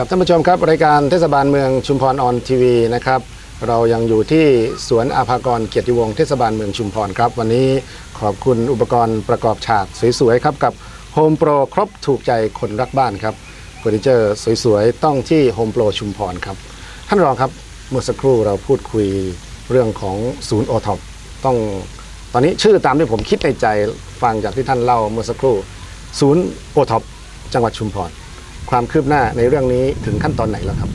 ครับท่านผู้ชมครับรายการเทศบาลเมืองชุมพรออนทีวีนะครับเรายังอยู่ที่สวนอาภากรเกียรติวงศ์เทศบาลเมืองชุมพรครับ วันนี้ขอบคุณอุปกรณ์ประกอบฉากสวยๆครับกับ Home Pro ครบถูกใจคนรักบ้านครับเฟอร์นิเจอร์สวยๆต้องที่ Home Pro ชุมพรครับท่านรองครับเมื่อสักครู่เราพูดคุยเรื่องของศูนย์โอท็อปต้องตอนนี้ชื่อตามที่ผมคิดในใจฟังจากที่ท่านเล่าเมื่อสักครู่ ศูนย์โอท็อปจังหวัดชุมพร ความคืบหน้าในเรื่องนี้ถึงขั้นตอนไหนแล้วครับ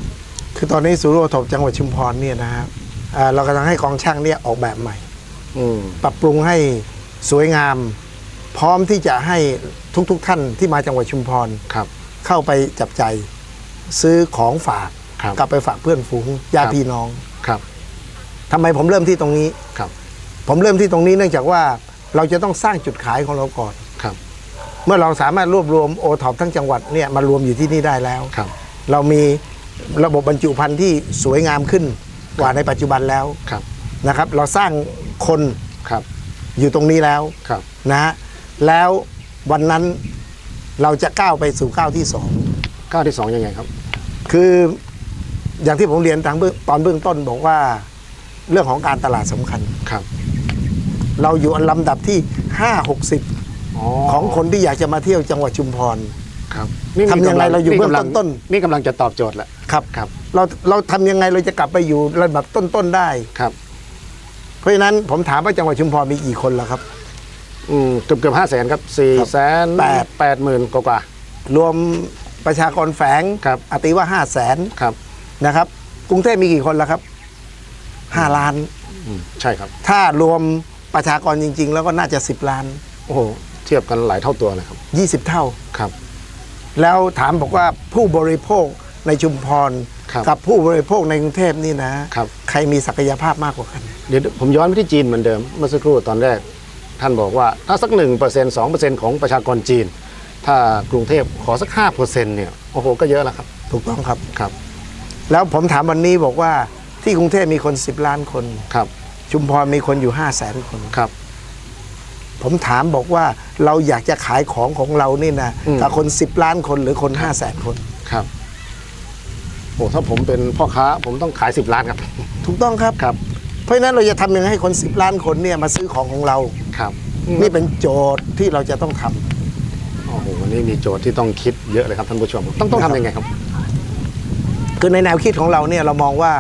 คือตอนนี้ศูนย์โอทบจังหวัดชุมพรเนี่ยนะครับอ่าเรากำลังให้กองช่างเนี่ยออกแบบใหม่อืมปรับปรุงให้สวยงาม พร้อมที่จะให้ทุกๆทท่านที่มาจังหวัดชุมพรครับ เข้าไปจับใจายซื้อของฝากครับกลับไปฝากเพื่อนฝูงญาครัติบพี่น้องครับทำไมผมเริ่มที่ตรงนี้ครับ ผมเริ่มที่ตรงนี้เนื่องจากว่าเราจะต้องสร้างจุดขายของเราก่อนครับ เมื่อเราสามารถรวบรวมโอท็อปทั้งจังหวัดเนี่ยมารวมอยู่ที่นี่ได้แล้ว ครับ เรามีระบบบรรจุภัณฑ์ที่สวยงามขึ้นกว่าในปัจจุบันแล้วครับ นะครับ เราสร้างคนครับ อยู่ตรงนี้แล้วครับ นะฮะแล้ววันนั้นเราจะก้าวไปสู่ก้าวที่สองก้าวที่สองยังไงครับ คืออย่างที่ผมเรียนทางเบื้องตอนเบื้องต้นบอกว่าเรื่องของการตลาดสำคัญ ครับ เราอยู่อันลำดับที่ 5 60อ๋อ ของคนที่อยากจะมาเที่ยวจังหวัดชุมพรครับทำยังไงเราอยู่เบื้องกำลัต้นนี่กำลังจะตอบโจทย์แล้วครับครับ เราเราทำยังไงเราจะกลับไปอยู่ระดับต้นๆได้ครับ เพราะฉะนั้นผมถามว่าจังหวัดชุมพรมีกี่คนแล้วครับ อืมเกือบเกือบห้าแสนครับสี่แสนแปดแปดหมื่นกว่า รวมประชากรแฝงครับอาติว่า5 0 0แสนๆครับนะครับ กรุงเทพมีกี่คนแล้วครับ5ล้านอืมใช่ครับ ถ้ารวมประชากรจริง ๆ แล้วก็น่าจะ10ล้าน โอ้โห เทียบกันหลายเท่าตัวเลยครับ 20 เท่าครับ แล้วถามบอกว่าผู้บริโภคในชุมพรครับกับผู้บริโภคในกรุงเทพนี่นะครับใครมีศักยภาพมากกว่ากัน เดี๋ยวผมย้อนไปที่จีนเหมือนเดิมเมื่อสักครู่ตอนแรก ท่านบอกว่าถ้าสักหนึ่งเปอร์เซ็นต์สองเปอร์เซ็นต์ของประชากรจีน ถ้ากรุงเทพขอสักห้าเปอร์เซ็นต์เนี่ยโอ้โหก็เยอะแล้วครับ ถูกต้องครับครับ แล้วผมถามวันนี้บอกว่าที่กรุงเทพมีคน 10 ล้านคนครับชุมพรมีคนอยู่ 5 0 0แสนคนครับ ผมถามบอกว่าเราอยากจะขายของของเรานี่นะอืมกับคน 10 ล้านคนหรือคน 5 0 0แสนคน ครับโอ้ถ้าผมเป็นพ่อค้า ผมต้องขายสิบล้านครับ ถูกต้องครับครับ เพราะฉะนั้นเราจะทำยังไงให้คน 10 ล้านคนเนี่ยมาซื้อของของเรา ครับนี่เป็นโจทย์ที่เราจะต้องทำ โอ้โหวันนี้มีโจทย์ที่ต้องคิดเยอะเลยครับท่านผู้ชม ต้องต้องนะครับทำยังไงครับ คือในแนวคิดของเราเนี่ยเรามองว่า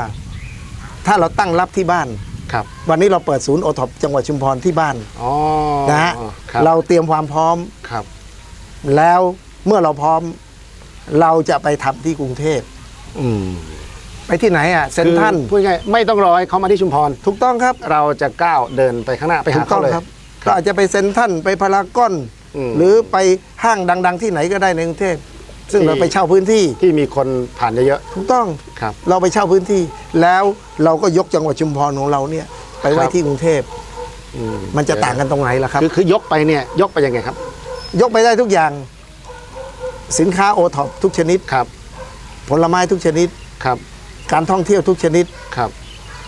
ถ้าเราตั้งรับที่บ้าน ครับวันนี้เราเปิดศูนย์โอท็อปจังหวัดชุมพรที่บ้านอ๋อนะฮะครับเราเตรียมความพร้อมครับ แล้วเมื่อเราพร้อมเราจะไปทำที่กรุงเทพอืมไปที่ไหนอะเซนทรันคือพูดง่ายๆไม่ต้องรอให้เขามาที่ชุมพร ถูกต้องครับ เราจะก้าวเดินไปข้างหน้าไปถูหากต้อเขางเลยครับเราอาจจะไปเซนทรันไปพารากอนอืมหรือไปห้างดัง ๆ ที่ไหนก็ได้ในกรุงเทพ ซึ่งที่เราไปเช่าพื้นที่ที่มีคนผ่านเยอะถูกต้องๆครับเราไปเช่าพื้นที่ แล้วเราก็ยกจังหวัดชุมพรของเราเนี่ยไปไว้ครับที่กรุงเทพอืมันจะต่างกันตรงไหนล่ะครับ คือคือยกไปเนี่ยยกไปยังไงครับ ยกไปได้ทุกอย่าง สินค้าโอท็อปทุกชนิดครับ ผลไม้ทุกชนิดครับ การท่องเที่ยวทุกชนิดครับ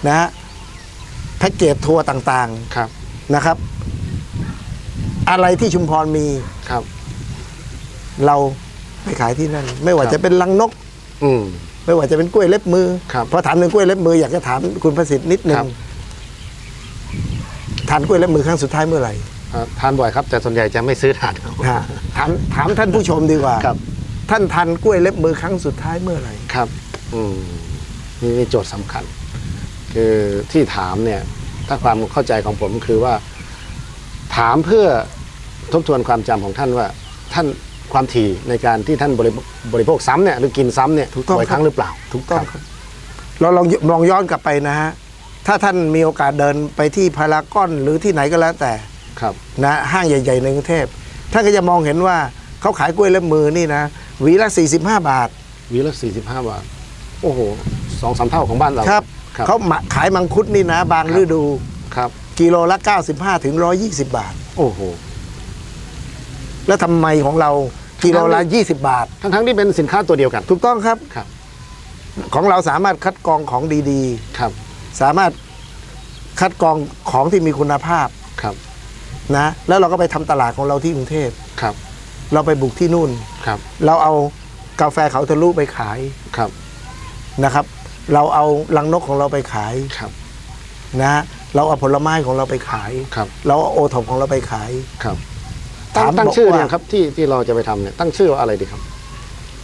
นะฮะแพ็กเกจทัวร์ต่างครับๆนะครับ อะไรที่ชุมพรมีครับ เรา ไปขายที่นั่น ไม่ว่าครับจะเป็นลังนก อืม ไม่ว่าจะเป็นกล้วยเล็บมือครับพอถามถึงกล้วยเล็บมืออยากจะถามคุณประสิทธิ์นิดนึครังบทานกล้วยเล็บมือครั้งสุดท้ายเมื่อไหร่เอ่อทานบ่อยครับ แต่ส่วนใหญ่จะไม่ซื้อทานครับฮะถามถามท่านผู้ชมดีกว่าครับ ท่านทานกล้วยเล็บมือครั้งสุดท้ายเมื่อไหร่ครับ อืมนี่นี่โจทย์สำคัญ คือที่ถามเนี่ย ถ้าความเข้าใจของผมคือว่า ถามเพื่อทบทวนความจำของท่านว่า ท่าน ความถี่ในการที่ท่านบริบริโภคซ้ำเนี่ยหรือกินซ้ำเนี่ยถูกต้องบ่อยครั้งหรือเปล่าถูกต้องครับ เราลองลองย้อนกลับไปนะฮะ ถ้าท่านมีโอกาสเดินไปที่พารากอนหรือที่ไหนก็แล้วแต่ครับ นะห้างใหญ่ ๆ ในกรุงเทพท่านก็จะมองเห็นว่าเขาขายกล้วยเล็บมือนี่นะหวีละ45 บาท วีละสี่สิบห้าบาท โอ้โหสองสามเท่าของบ้านเราครับครับเขามาขายมังคุดนี่นะ บางครับฤดู ครับ กิโลละ 95 ถึง 120 บาท โอ้โห แล้วทำไมของเรา กิโลละ20 บาท ทั้งทั้งๆที่เป็นสินค้าตัวเดียวกัน ถูกต้องครับ ครับ ของเราสามารถคัดกรองของดีครับ ๆ สามารถคัดกรองของที่มีคุณภาพครับ นะแล้วเราก็ไปทำตลาดของเราที่กรุงเทพครับ เราไปบุกที่นู่น ครับ เราเอากาแฟเขาทะลุไปขายครับ นะครับ เราเอาลังนกของเราไปขายครับ นะฮะเราเอาผลไม้ของเราไปขาย ครับ เราเอาโอท็อปของเราไปขาย ครับตั้ง ถามตั้งบอกชื่อว่าเนี่ยครับที่ที่เราจะไปทำเนี่ยตั้งชื่อว่าอะไรดีครับ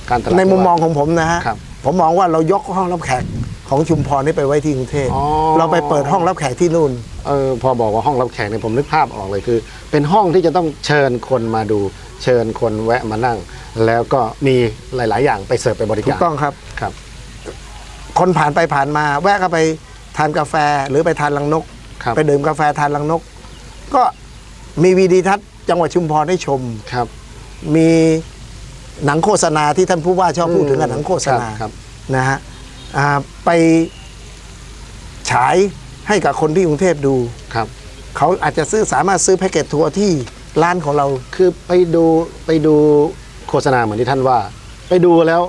การตลาดในมุมที่มว่าองของผมนะฮะครับผมมองว่าเรายกห้องรับแขกของชุมพรนี่ไปไว้ที่กรุงเทพอ๋อเราไปเปิดห้องรับแขกที่นู่นเออพอบอกว่าห้องรับแขกเนี่ยผมนึกภาพออกเลยคือ เป็นห้องที่จะต้องเชิญคนมาดู เชิญคนแวะมานั่ง แล้วก็มีหลาย ๆ อย่างไปเสิร์ฟไปบริถูการกต้องครับครับ คนผ่านไปผ่านมา แวะเข้าไปทานกาแฟหรือไปทานลังนกครับไปดื่มกาแฟทานลังนก ก็มีวีดีทัศน์ จังหวัดชุมพรให้ชมครับ มีหนังโฆษณาที่ท่านผู้ว่าชอบพูดถึงกับหนังโฆษณาครับนะฮะอ่าไปฉายให้กับคนที่กรุงเทพดูครับ เขาอาจจะซื้อสามารถซื้อแพ็กเกจทัวร์ที่ร้านของเรา คือไปดูไปดูโฆษณาเหมือนที่ท่านว่า ไปดูแล้ว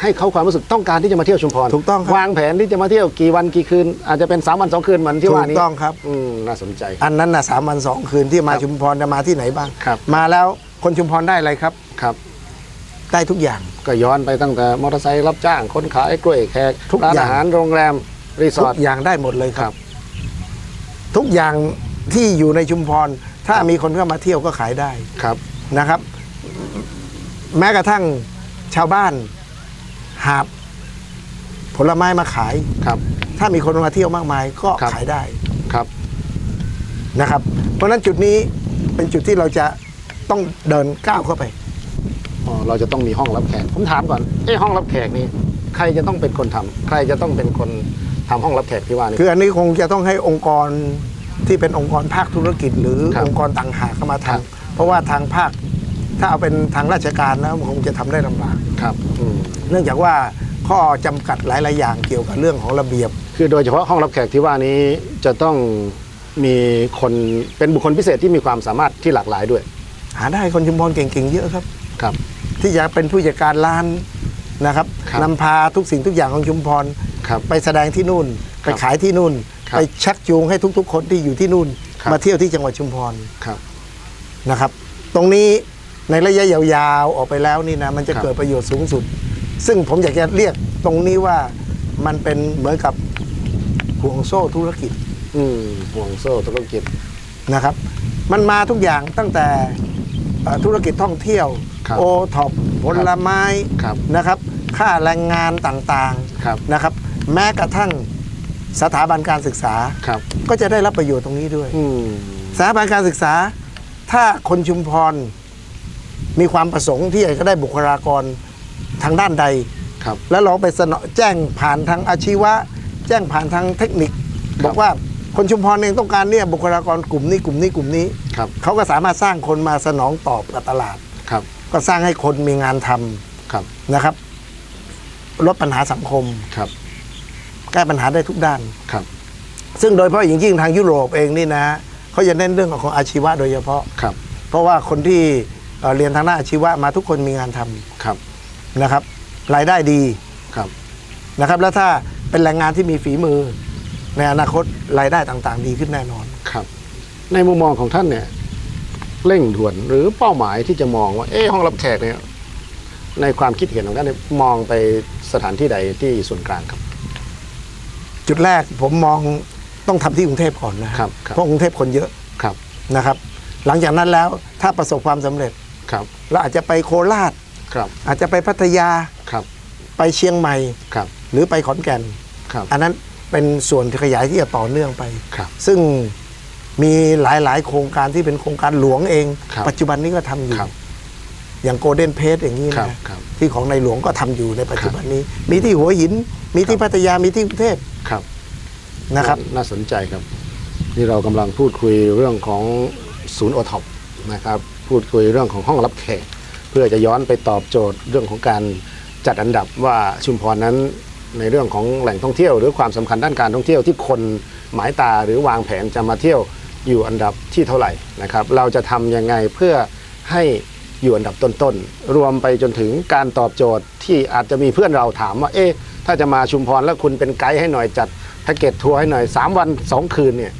ให้เขาความรู้สึกต้องการที่จะมาเที่ยวชุมพรถูกต้องครับ วางแผนที่จะมาเที่ยวกี่วันกี่คืน อาจจะเป็นสามวันสองคืนเหมือนที่ว่าถูนี้กต้องครับ อืมน่าสนใจ อันนั้นนะสามวันสองคืนที่มาครับชุมพรจะมาที่ไหนบ้าง ครับ มาแล้วคนชุมพรได้อะไรครับ ครับ ได้ทุกอย่าง ก็ย้อนไปตั้งแต่มอเตอร์ไซค์รับจ้างคนขายกล้วยแขกทุกร้านอย่าง อาหารโรงแรมรีสทุอร์ทกอย่างได้หมดเลยคครัรับ บ ทุกอย่างที่อยู่ในชุมพร ถ้ามีคนเข้ามาเที่ยวก็ขายได้ครับ นะครับ แม้กระทั่งชาวบ้าน หาบผลไม้มาขาย ครับ ถ้ามีคนมาเที่ยวมากมายก็ครับ ขายได้ครับ นะครับ เพราะฉะนั้นจุดนี้เป็นจุดที่เราจะต้องเดินก้าวเข้าไป อ๋อเราจะต้องมีห้องรับแขก ผมถามก่อน เอ้ห้องรับแขกนี่ใครจะต้องเป็นคนทำใครจะต้องเป็นคนทำห้องรับแขกที่ว่านี่คืออันนี้คงจะต้องให้องค์กรที่เป็นองค์กรภาคธุรกิจ หรือครับองค์กรต่างหากเข้ามาครัทำบเพราะว่าทางภาค ถ้าเอาเป็นทางราชการนะมันคงจะทำได้ลำบากครับอืมเนื่องจากว่าข้อจำกัดหลาย ๆ อย่างเกี่ยวกับเรื่องของระเบียบ คือโดยเฉพาะห้องรับแขกที่ว่านี้จะต้องมีคนเป็นบุคคลพิเศษที่มีความสามารถที่หลากหลายด้วย หาได้คนชุมพรเก่ง ๆ เยอะครับครับ ที่จะเป็นผู้จัดการร้านนะครับครับนำพาทุกสิ่งทุกอย่างของชุมพรครับไปแสดงที่นู่นคไปรับขายที่นู่นครับไปชักจูงให้ทุก ๆ คนที่อยู่ที่นู่นครับมาเที่ยวที่จังหวัดชุมพรครับนะครับ ตรงนี้ ในระยะยาวๆออกไปแล้วนี่นะมันจะครับเกิดประโยชน์สูงสุด ซึ่งผมอยากจะเรียกตรงนี้ว่ามันเป็นเหมือนกับห่วงโซ่ธุรกิจ อืมห่วงโซ่ธุรกิจนะครับ มันมาทุกอย่างตั้งแต่เอ่อธุรกิจท่องเที่ยวครับโอท็อปผลไม้ครับนะครับ ค่าแรงงานต่างครับๆนะครับ แม้กระทั่งสถาบันการศึกษาครับก็จะได้รับประโยชน์ตรงนี้ด้วยอืมสถาบันการศึกษา ถ้าคนชุมพร มีความประสงค์ที่อยากจะได้บุคลากรทางด้านใด ครับแล้วเราไปเสนอแจ้งผ่านทางอาชีวะ แจ้งผ่านทางเทคนิคครับบอกว่าคนชุมพรเองต้องการเนี่ยบุคลากรกลุ่มนี้กลุ่มนี้กลุ่มนี้ครับเขาก็สามารถสร้างคนมาสนองตอบกับตลาด ครับ ก็สร้างให้คนมีงานทำครับนะครับ ลดปัญหาสังคมครับแก้ปัญหาได้ทุกด้านครับ ซึ่งโดยเฉพาะอย่างยิ่งทางยุโรปเองนี่นะเขาจะเน้นเรื่องของอาชีวะโดยเฉพาะครับ เพราะว่าคนที่ เอ่อเรียนทางด้านอาชีวะมาทุกคนมีงานทำครับนะครับ รายได้ดีครับนะครับ แล้วถ้าเป็นแรงงานที่มีฝีมือ ในอนาคตรายได้ต่างๆ ดีขึ้นแน่นอนครับ ในมุมมองของท่านเนี่ยเร่งด่วนหรือเป้าหมายที่จะมองว่าเอ๊ะห้องรับแขกเนี่ยในความคิดเห็นของท่านเนี่ยมองไปสถานที่ใดที่ส่วนกลางครับ จุดแรกผมมองต้องทำที่กรุงเทพก่อนนะครับครับเพราะกรุงเทพคนเยอะครับนะครับ หลังจากนั้นแล้วถ้าประสบความสำเร็จ ครับเราอาจจะไปโคราชครับอาจจะไปพัทยาครับไปเชียงใหม่ครับหรือไปขอนแก่นครับอันนั้นเป็นส่วนที่ขยายที่จะต่อเนื่องไปครับซึ่งมีหลายๆ โครงการที่เป็นโครงการหลวงเองครับปัจจุบันนี้ก็ทำอยู่ครับอย่างโกลเด้นเพสอย่างนี้ครับนะครับที่ของในหลวงก็ทำอยู่ในปัจจุบันนี้ มีที่หัวหิน มีที่ครับพัทยามีที่กรุงเทพครับนะครับน่าสนใจครับ นี่เรากำลังพูดคุยเรื่องของศูนย์โอท็อปนะครับ พูดคุยเรื่องของห้องรับแขก เพื่อจะย้อนไปตอบโจทย์เรื่องของการจัดอันดับว่าชุมพรนั้นในเรื่องของแหล่งท่องเที่ยว หรือความสำคัญด้านการท่องเที่ยวที่คนหมายตาหรือวางแผนจะมาเที่ยวอยู่อันดับที่เท่าไหร่นะครับ เราจะทำยังไงเพื่อให้อยู่อันดับต้นๆ รวมไปจนถึงการตอบโจทย์ที่อาจจะมีเพื่อนเราถามว่า เอ๊ะ ถ้าจะมาชุมพรแล้วคุณเป็นไกด์ให้หน่อยจัดแพ็กเกจทัวร์ให้หน่อย 3 วัน 2 คืนเนี่ย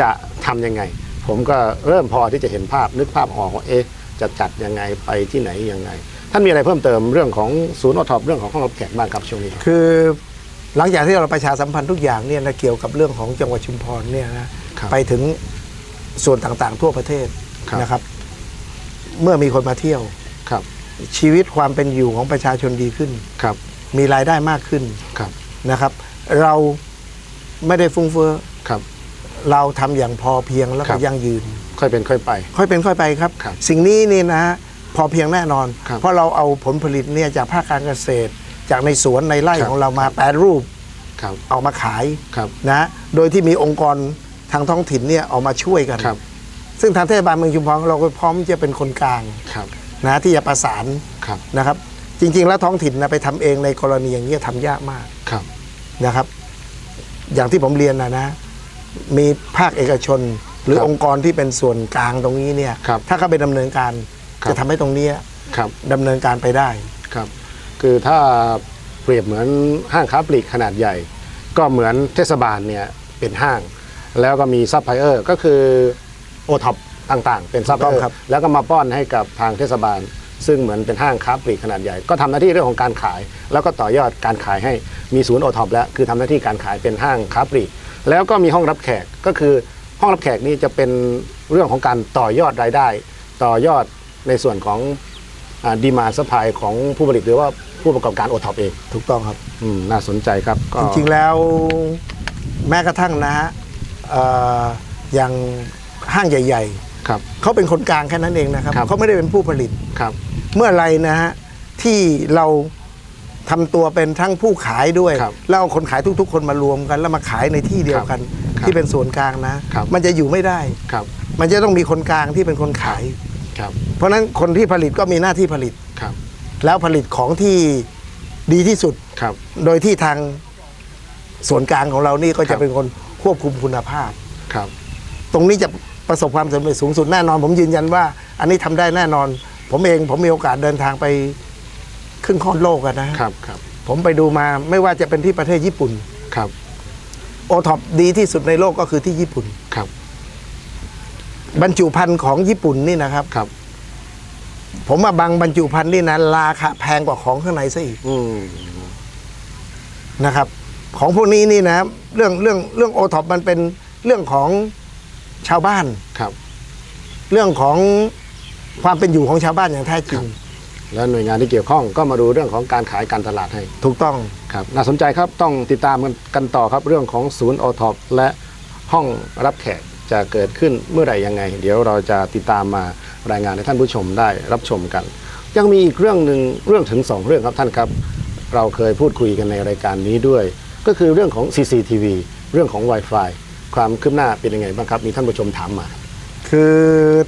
จะทำยังไง ผมก็เริ่มพอที่จะเห็นภาพนึกภาพออกว่าเอ๊ะจะจัดยังไงไปที่ไหนยังไง ท่านมีอะไรเพิ่มเติมเรื่องของศูนย์อทอปเรื่องของห้องรับแขกบ้างครับช่วงนี้ครับคือ หลังจากที่เราประชาสัมพันธ์ทุกอย่างเนี่ยนะเกี่ยวกับเรื่องของจังหวัดชุมพรเนี่ยนะครับ ไปถึงส่วนต่างๆทั่วประเทศครับ นะครับ เมื่อมีคนมาเที่ยว ครับชีวิตความเป็นอยู่ของประชาชนดีขึ้น ครับมีรายได้มากขึ้นครับนะครับ เราไม่ได้ฟุ้งเฟ้อครับ เราทำอย่างพอเพียงแล้วครัก็บยั่งยืน ค่อยเป็นค่อยไป ค่อยเป็นค่อยไปครับครับสิ่งนี้นี่นะฮะพอเพียงแน่นอนครับเพราะเราเอาผลผลิตเนี่ยจากภาคการเกษตร จากในสวนในไร่ครับของเรามาแปรรูปครับเอามาขายครับนะโดยที่มีองค์กรทางท้องถิ่นเนี่ยออกมาช่วยกันครับซึ่งทางเทศบาลเมืองชุมพรเราก็พร้อมจะเป็นคนกลางครับนะที่จะประสานครับนะครับ จริง ๆ แล้วท้องถิ่นนะไปทำเองในกรณีอย่างนี้ยทำยากมากครับนะครับ อย่างที่ผมเรียนนะนะ มีภาคเอกชน หรือครับองค์กรที่เป็นส่วนกลางตรงนี้เนี่ยครับถ้าเขาไปดำเนินการครับจะทำให้ตรงเนี้ยครับดำเนินการไปได้ครับ คือถ้าเปรียบเหมือนห้างค้าปลีกขนาดใหญ่ ก็เหมือนเทศบาลเนี่ยเป็นห้าง แล้วก็มีซัพพลายเออร์ก็คือโอท็อปต่างๆ เป็นซัพพลายเออถูกต้องร์ครับแล้วก็มาป้อนให้กับทางเทศบาล ซึ่งเหมือนเป็นห้างค้าปลีกขนาดใหญ่ ก็ทำหน้าที่เรื่องของการขาย แล้วก็ต่อยอดการขายให้มีศูนย์โอท็อปแล้วคือทำหน้าที่การขายเป็นห้างค้าปลีก แล้วก็มีห้องรับแขกก็คือห้องรับแขกนี่จะเป็นเรื่องของการต่อยอดรายได้ ต่อยอดในส่วนของดีมาสปายของผู้ผลิตหรือว่าผู้ประกอบการโอท็อปเองถูกต้องครับอืมน่าสนใจครับก็จริงๆแล้วแม้กระทั่งนะฮะเอ่ออย่างห้างใหญ่ครับๆเขาเป็นคนกลางแค่นั้นเองนะครับครับเขาไม่ได้เป็นผู้ผลิตครับ เมื่อไรนะฮะที่เรา ทำตัวเป็นทั้งผู้ขายด้วยครับแล้วเอาคนขายทุก ๆ คนมารวมกัน แล้วมาขายในที่เดียวกันครับที่เป็นส่วนกลางนะครับมันจะอยู่ไม่ได้ครับ มันจะต้องมีคนกลางที่เป็นคนขายครับ เพราะฉะนั้นคนที่ผลิตก็มีหน้าที่ผลิตครับ แล้วผลิตของที่ดีที่สุดครับ โดยที่ทางส่วนกลางของเรานี่ก็ครัจะบเป็นคนควบคุมคุณภาพครับ ตรงนี้จะประสบความสำเร็จสูงสุดแน่นอน ผมยืนยันว่า อันนี้ทำได้แน่นอน ผมเองผมมีโอกาสเดินทางไป ครึ่งค่อนโลกอะนะฮะครับครับผมไปดูมาไม่ว่าจะเป็นที่ประเทศญี่ปุ่นครับโอท็อปดีที่สุดในโลกก็คือที่ญี่ปุ่นครับ บรรจุภัณฑ์ของญี่ปุ่นนี่นะครับครับ ผมว่าบางบรรจุภัณฑ์นี่นะราคาแพงกว่าของข้างในซะอีกอืมนะครับ ของพวกนี้นี่นะเรื่องเรื่องเรื่องโอท็อปมันเป็นเรื่องของชาวบ้านครับ เรื่องของความเป็นอยู่ของชาวบ้านอย่างแท้จริง แล้วหน่วยงานที่เกี่ยวข้องก็มาดูเรื่องของการขายการตลาดให้ถูกต้องครับน่าสนใจครับต้องติดตามกันกันต่อครับเรื่องของศูนย์โอท็อปและห้องรับแขกจะเกิดขึ้นเมื่อไหร่ยังไง เดี๋ยวเราจะติดตามมารายงานให้ท่านผู้ชมได้รับชมกัน ยังมีอีกเรื่องหนึ่งเรื่องถึงสองเรื่องครับท่านครับ เราเคยพูดคุยกันในรายการนี้ด้วย ก็คือเรื่องของ CCTV เรื่องของ Wi-Fi ความคืบหน้าเป็นยังไงบ้างครับ มีท่านผู้ชมถามมา คือ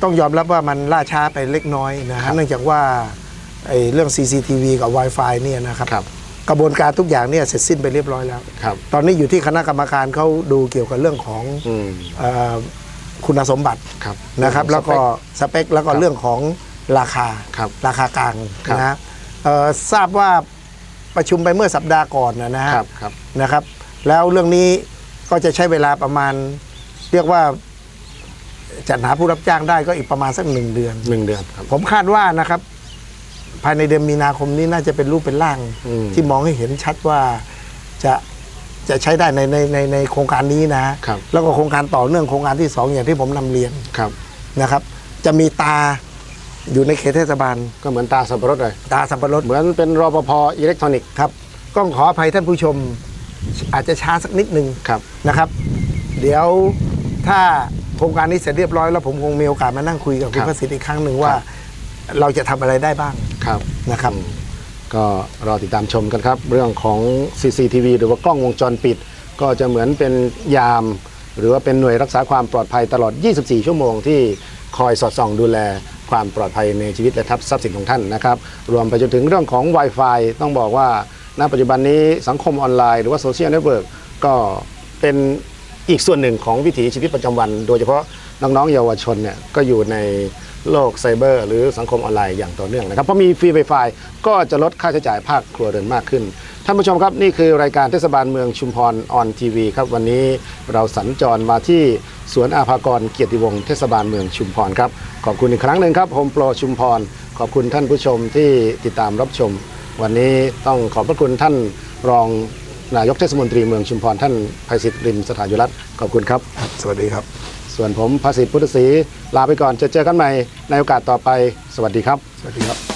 ต้องยอมรับว่ามันล่าช้าไปเล็กน้อยนะครัฮะบเนื่องจากว่า ไอ้เรื่อง CCTV กับ Wi-Fi เนี่ยนะครับครับกระบวนการทุกอย่างเนี่ยเสร็จสิ้นไปเรียบร้อยแล้วครับตอนนี้อยู่ที่คณะกรรมการเขาดูเกี่ยวกับเรื่องของอืมเออคุณสมบัติครับนะครับเรื่แล้อวงขก็องสเปคสเปคแล้วก็ครับเรื่องของราคาครับราคากลางครับนะฮะเอ่อทราบว่าประชุมไปเมื่อสัปดาห์ก่อนนะนะฮะครับครับนะครับ แล้วเรื่องนี้ก็จะใช้เวลาประมาณ เรียกว่าจัดหาผู้รับจ้างได้ก็อีกประมาณสักหนึ่งเดือนหนึ่งเดือนครับผมคาดว่านะครับ ภายในเดือนมีนาคมนี้น่าจะเป็นรูปเป็นร่างอืมที่มองให้เห็นชัดว่าจะจะใช้ได้ในในในในโครงการนี้นะครับแล้วก็โครงการต่อเนื่องโครงการที่สองอย่างที่ผมนำเรียนครับนะครับ จะมีตาอยู่ในเขตเทศบาลก็เหมือนตาสับปะรดเลยตาสับปะรดเหมือนเป็นรปภอิเล็กทรอนิกส์ครับก็ขออภัยท่านผู้ชมอาจจะช้าสักนิดนึงครับนะครับ เดี๋ยวถ้าโครงการนี้เสร็จเรียบร้อยแล้วผมคงมีโอกาสมานั่งคุยกับคุคณรับพระสิทธิ์อีกครั้งหนึ่งว่าครับ เราจะทำอะไรได้บ้างครับ นะครับอืมก็รอติดตามชมกันครับ เรื่องของ CCTV หรือว่ากล้องวงจรปิด ก็จะเหมือนเป็นยาม หรือว่าเป็นหน่วยรักษาความปลอดภัยตลอด 24 ชั่วโมงที่คอยสอดส่องดูแลความปลอดภัยในชีวิตและทรัพย์สินของท่านนะครับ รวมไปจนถึงเรื่องของ Wi-Fi ต้องบอกว่าณปัจจุบันนี้สังคมออนไลน์หรือว่าโซเชียลเน็ตเวิร์กก็เป็นอีกส่วนหนึ่งของวิถีชีวิตประจำวัน โดยเฉพาะน้องๆเยาวชนเนี่ยก็อยู่ใน โลกไซเบอร์ หรือสังคมออนไลน์อย่างต่อเนื่องนะครับเพราะมีฟรี Wi-Fi ก็จะลดค่าใช้จ่ายภาคครัวเรือนมากขึ้น ท่านผู้ชมครับนี่คือรายการเทศบาลเมืองชุมพรออนทีวีครับวันนี้เราสัญจรมาที่สวนอาภากรเกียรติวงศ์เทศบาลเมืองชุมพรครับขอบคุณอีกครั้งหนึ่งครับโฮมโปรชุมพร ขอบคุณท่านผู้ชมที่ติดตามรับชม วันนี้ต้องขอบพระคุณท่านรองนายกเทศมนตรีเมืองชุมพรท่านไพศิษฐ์ริมสถานยุรัตน์ขอบคุณครับ สวัสดีครับ ส่วนผมภาษิตพุทธศรีลาไปก่อนจะเจอกันใหม่ในโอกาสต่อไป สวัสดีครับ สวัสดีครับ